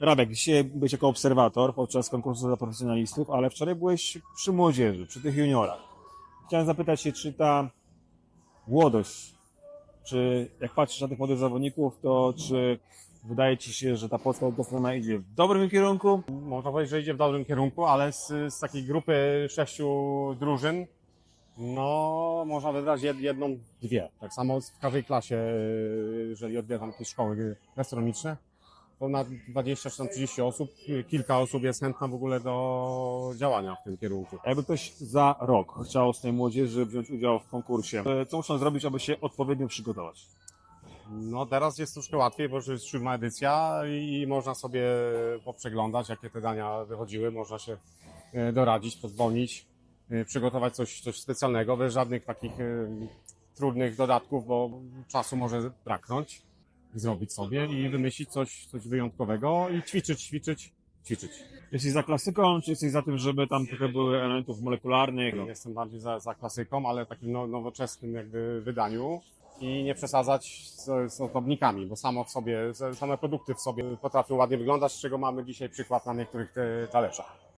Rabek, dzisiaj byłeś jako obserwator podczas konkursu dla profesjonalistów, ale wczoraj byłeś przy młodzieży, przy tych juniorach. Chciałem zapytać się, czy ta młodość, czy jak patrzysz na tych młodych zawodników, to czy wydaje Ci się, że ta polska strona idzie w dobrym kierunku? Można powiedzieć, że idzie w dobrym kierunku, ale z, z takiej grupy sześciu drużyn, no można wybrać jed, jedną, dwie. Tak samo w każdej klasie, jeżeli odwiedzam jakieś szkoły gastronomiczne, to na 20 czy tam 30 osób, kilka osób jest chętna w ogóle do działania w tym kierunku. Jakby ktoś za rok chciał z tej młodzieży wziąć udział w konkursie, e, co muszą zrobić, aby się odpowiednio przygotować? No teraz jest troszkę łatwiej, bo już jest siódma edycja i można sobie poprzeglądać, jakie te dania wychodziły, można się e, doradzić, pozwolić, e, przygotować coś, coś specjalnego, bez żadnych takich trudnych dodatków, bo czasu może braknąć, zrobić sobie i wymyślić coś, coś wyjątkowego i ćwiczyć, ćwiczyć, ćwiczyć. Jesteś za klasyką, czy jesteś za tym, żeby tam trochę były elementów molekularnych? Jestem bardziej za, za klasyką, ale takim no, nowoczesnym jakby wydaniu i nie przesadzać z, z osobnikami, bo samo w sobie, same produkty w sobie potrafią ładnie wyglądać, z czego mamy dzisiaj przykład na niektórych talerzach.